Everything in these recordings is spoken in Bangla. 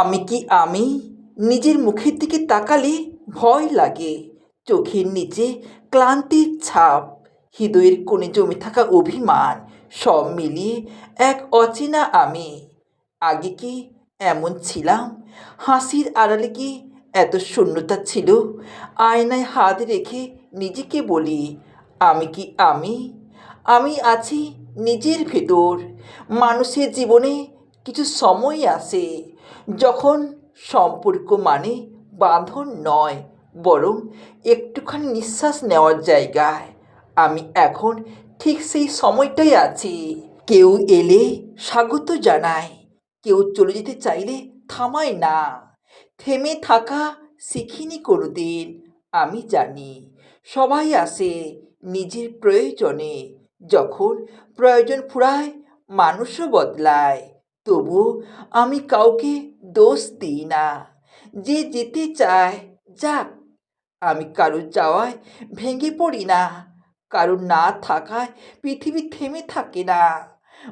আমি কি আমি নিজের মুখের দিকে তাকালে ভয় লাগে? চোখের নিচে ক্লান্তির ছাপ, হৃদয়ের কোণে জমে থাকা অভিমান, সব মিলিয়ে এক অচেনা আমি। আগে কি এমন ছিলাম? হাসির আড়ালে কি এত শূন্যতা ছিল? আয়নায় হাত রেখে নিজেকে বলি, আমি কি আমি? আমি আছি নিজের ভেতর। মানুষের জীবনে কিছু সময় আসে যখন সম্পর্ক মানে বাঁধন নয়, বরং একটুখানি নিঃশ্বাস নেওয়ার জায়গায়। আমি এখন ঠিক সেই সময়টাই আছি। কেউ এলে স্বাগত জানায় কেউ চলে যেতে চাইলে থামায় না। থেমে থাকা শিখিনি কোনোদিন, আমি জানি। সবাই আসে নিজের প্রয়োজনে। যখন প্রয়োজন ফুরায়, মানুষও বদলায়। তবু আমি কাউকে দোষ দিই না। যে যেতে চায়, যাক, আমি কারোর যাওয়ায় ভেঙে পড়ি না। কারোর না থাকায় পৃথিবী থেমে থাকে না।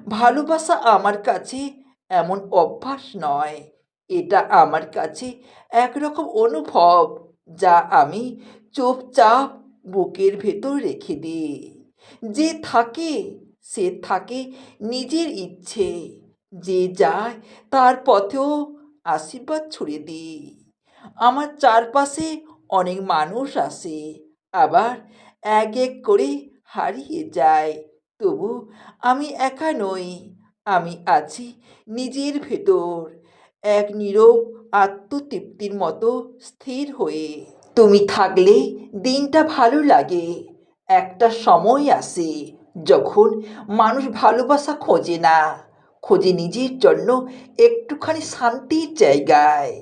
ভালোবাসা আমার কাছে এমন অভ্যাস নয়। এটা আমার কাছে একরকম অনুভব, যা আমি চুপচাপ বুকের ভেতর রেখে দিই। যে থাকে, সে থাকে নিজের ইচ্ছে। যে যায়, তার পথেও আশীর্বাদ ছড়িয়ে দিই। আমার চারপাশে অনেক মানুষ আসে, আবার এক এক করে হারিয়ে যায়। তবু আমি একা নই, আমি আছি নিজের ভেতর, এক নীরব আত্মতৃপ্তির মতো স্থির হয়ে। তুমি থাকলে দিনটা ভালো লাগে, একটা সময় আসে যখন মানুষ ভালোবাসা খোঁজে না। খোঁজে নিজের জন্য একটুখানি শান্তির জায়গায়,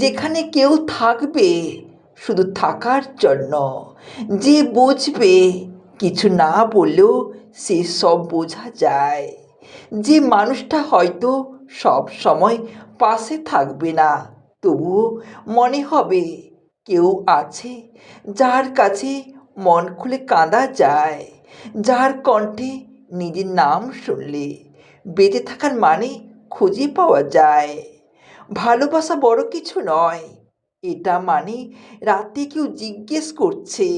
যেখানে কেউ থাকবে শুধু থাকার জন্য। যে বুঝবে কিছু না বললেও সে সব বোঝা যায়। যে মানুষটা হয়তো সব সময় পাশে থাকবে না, তবুও মনে হবে কেউ আছে যার কাছে মন খুলে কাঁদা যায়, যার কণ্ঠে নিজের নাম শুনলে। বেঁচে থাকার মানে খুঁজে পাওয়া যায়। ভালোবাসা বড় কিছু নয়। এটা মানে রাতে কেউ জিজ্ঞেস করছে,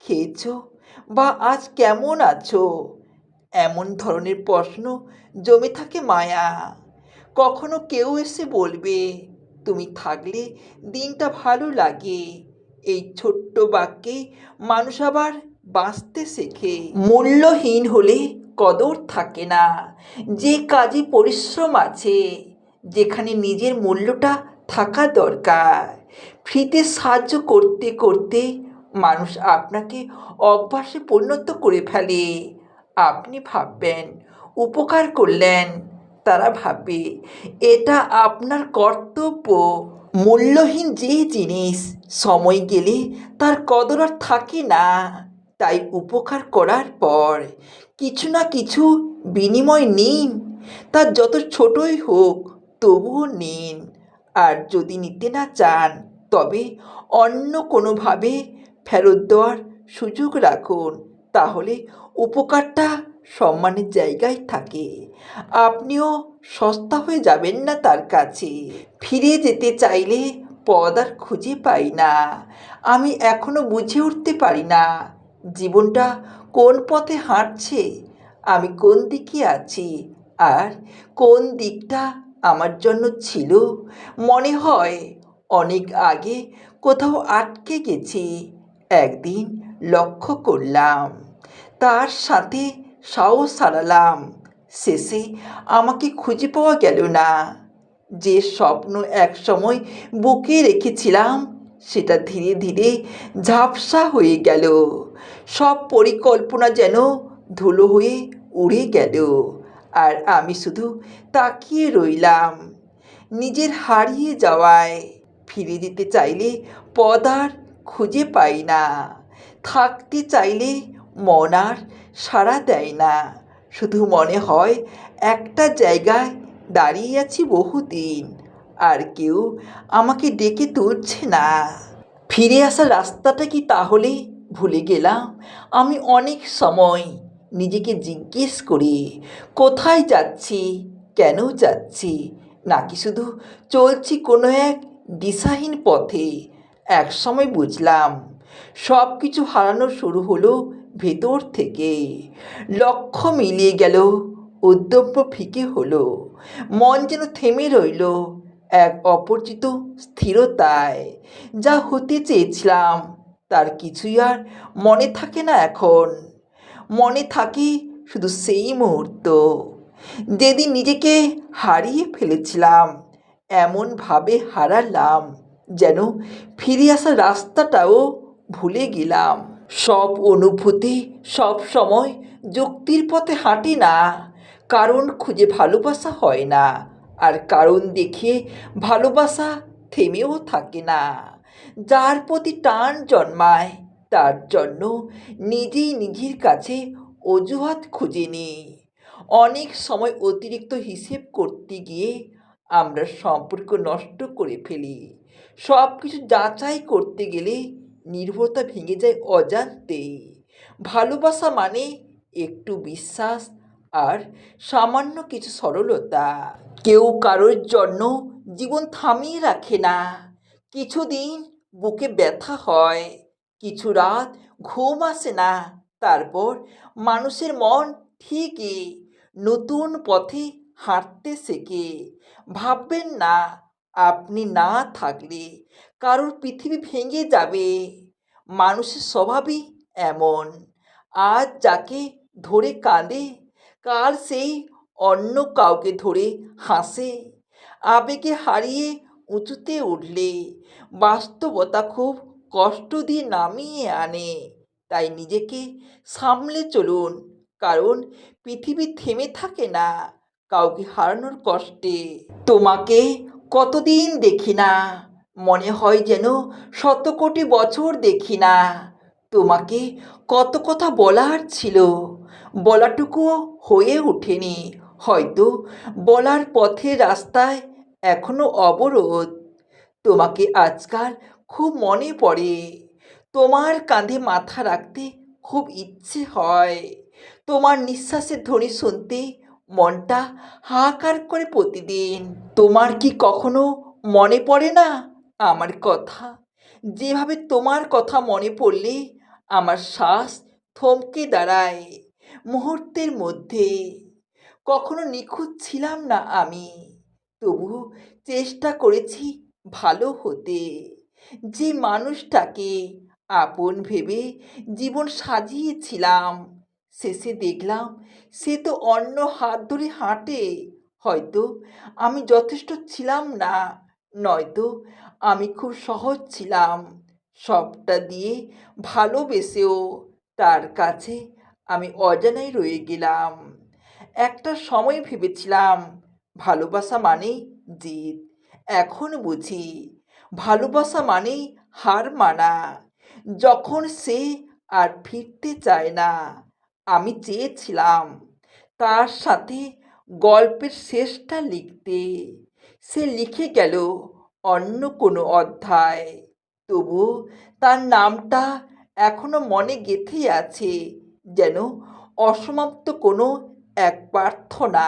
খেয়েছো বা আজ কেমন আছো? এমন ধরনের প্রশ্ন জমে থাকে মায়া। কখনো কেউ এসে বলবে, তুমি থাকলে দিনটা ভালো লাগে। এই ছোট্ট বাক্যে মানুষ আবার বাঁচতে শেখে মূল্যহীন হলে কদর থাকে না। যে কাজে পরিশ্রম আছে, যেখানে নিজের মূল্যটা থাকা দরকার। ফ্রিতে সাহায্য করতে করতে মানুষ আপনাকে অভ্যাসে পরিণত করে ফেলে। আপনি ভাববেন, উপকার করলেন, তারা ভাববে, এটা আপনার কর্তব্য। মূল্যহীন যে জিনিস সময় গেলে তার কদর আর থাকে না। তাই উপকার করার পর কিছু না কিছু বিনিময় নিন। তার যত ছোটই হোক, তবুও নিন। আর যদি নিতে না চান, তবে অন্য কোনোভাবে ফেরত দেওয়ার সুযোগ রাখুন। তাহলে উপকারটা সম্মানের জায়গায় থাকে। আপনিও সস্তা হয়ে যাবেন না তার কাছে। ফিরে যেতে চাইলে পদ আর খুঁজে পাই না। আমি এখনও বুঝে উঠতে পারি না। জীবনটা কোন পথে হাঁটছে? আমি কোন দিকে আছি? আর কোন দিকটা আমার জন্য ছিল? মনে হয় অনেক আগে কোথাও আটকে গেছি। একদিন লক্ষ্য করলাম, তার সাথে সাহস হারালাম। শেষে আমাকে খুঁজে পাওয়া গেল না। যে স্বপ্ন একসময় বুকে রেখেছিলাম সেটা ধীরে ধীরে ঝাপসা হয়ে গেল। সব পরিকল্পনা যেন ধুলো হয়ে উড়ে গেল। আর আমি শুধু তাকিয়ে রইলাম, নিজের হারিয়ে যাওয়ায়। ফিরে যেতে চাইলে পদ আর খুঁজে পাই না, থাকতে চাইলে মন আর সাড়া দেয় না। শুধু মনে হয় একটা জায়গায় দাঁড়িয়ে আছি বহুদিন আর কেউ আমাকে ডেকে তুলছে না। ফিরে আসার রাস্তাটা কি তাহলে ভুলে গেলাম। আমি অনেক সময় নিজেকে জিজ্ঞেস করি, কোথায় যাচ্ছি? কেন যাচ্ছি? নাকি শুধু চলছি কোনো এক দিশাহীন পথে? এক সময় বুঝলাম সব কিছু হারানো শুরু হলো ভেতর থেকে। লক্ষ্য মিলিয়ে গেল উদ্যম্য ফিকে হলো। মন যেন থেমে রইল এক অপরিচিত স্থিরতায়। যা হতে চেয়েছিলাম, তার কিছুই আর মনে থাকে না এখন। মনে থাকে শুধু সেই মুহূর্ত। যেদিন নিজেকে হারিয়ে ফেলেছিলাম, এমনভাবে হারালাম যেন ফিরে আসার রাস্তাটাও ভুলে গেলাম। সব অনুভূতি, সব সময় যুক্তির পথে হাঁটে না, কারণ খুঁজে ভালোবাসা হয় না। আর কারণ দেখিয়ে ভালোবাসা থেমেও থাকে না। যার প্রতি টান জন্মায়, তার জন্য নিজেই নিজের কাছে অজুহাত খুঁজে নিই। অনেক সময় অতিরিক্ত হিসেব করতে গিয়ে আমরা সম্পর্ক নষ্ট করে ফেলি। সব কিছু যাচাই করতে গেলে নির্ভরতা ভেঙে যায় অজান্তেই ভালোবাসা মানে একটু বিশ্বাস আর সামান্য কিছু সরলতা। কেউ কারোর জন্য জীবন থামিয়ে রাখে না। কিছুদিন বুকে ব্যথা হয়, কিছু রাত ঘুম আসে না। তারপর মানুষের মন ঠিকই নতুন পথে হাঁটতে শেখে। ভাববেন না, আপনি না থাকলে কারোর পৃথিবী ভেঙে যাবে। মানুষের স্বভাবই এমন। আজ যাকে ধরে কাঁদে, কাল সেই অন্য কাউকে ধরে হাসে। আবেগে হারিয়ে উঁচুতে উঠলে বাস্তবতা খুব কষ্ট দিয়ে নামিয়ে আনে। তাই নিজেকে সামলে চলুন, কারণ পৃথিবী থেমে থাকে না কাউকে হারানোর কষ্টে। তোমাকে কতদিন দেখি না, মনে হয় যেন শত কোটি বছর দেখি না। তোমাকে কত কথা বলার ছিল, বলাটুকুও হয়ে ওঠেনি। হয়তো বলার পথে রাস্তায় এখনও অবরোধ। তোমাকে আজকাল খুব মনে পড়ে। তোমার কাঁধে মাথা রাখতে খুব ইচ্ছে হয়। তোমার নিঃশ্বাসের ধ্বনি শুনতে মনটা হাহাকার করে প্রতিদিন। তোমার কি কখনো মনে পড়ে না আমার কথা? যেভাবে তোমার কথা মনে পড়লে আমার শ্বাস থমকে দাঁড়ায় মুহূর্তের মধ্যে। কখনো নিখুঁত ছিলাম না আমি। তবু চেষ্টা করেছি ভালো হতে। যে মানুষটাকে আপন ভেবে জীবন সাজিয়েছিলাম, শেষে দেখলাম সে তো অন্য হাত ধরে হাঁটে। হয়তো আমি যথেষ্ট ছিলাম না, নয়তো আমি খুব সহজ ছিলাম। সবটা দিয়ে ভালোবেসেও তার কাছে আমি অজানাই রয়ে গেলাম। একটা সময় ভেবেছিলাম, ভালোবাসা মানেই জিত। এখন বুঝি, ভালোবাসা মানেই হার মানা। যখন সে আর ফিরতে চায় না, আমি চেয়েছিলাম তার সাথে গল্পের শেষটা লিখতে। সে লিখে গেল অন্য কোনো অধ্যায়। তবু তার নামটা এখনও মনে গেঁথে আছে, যেন অসমাপ্ত কোনো এক প্রার্থনা।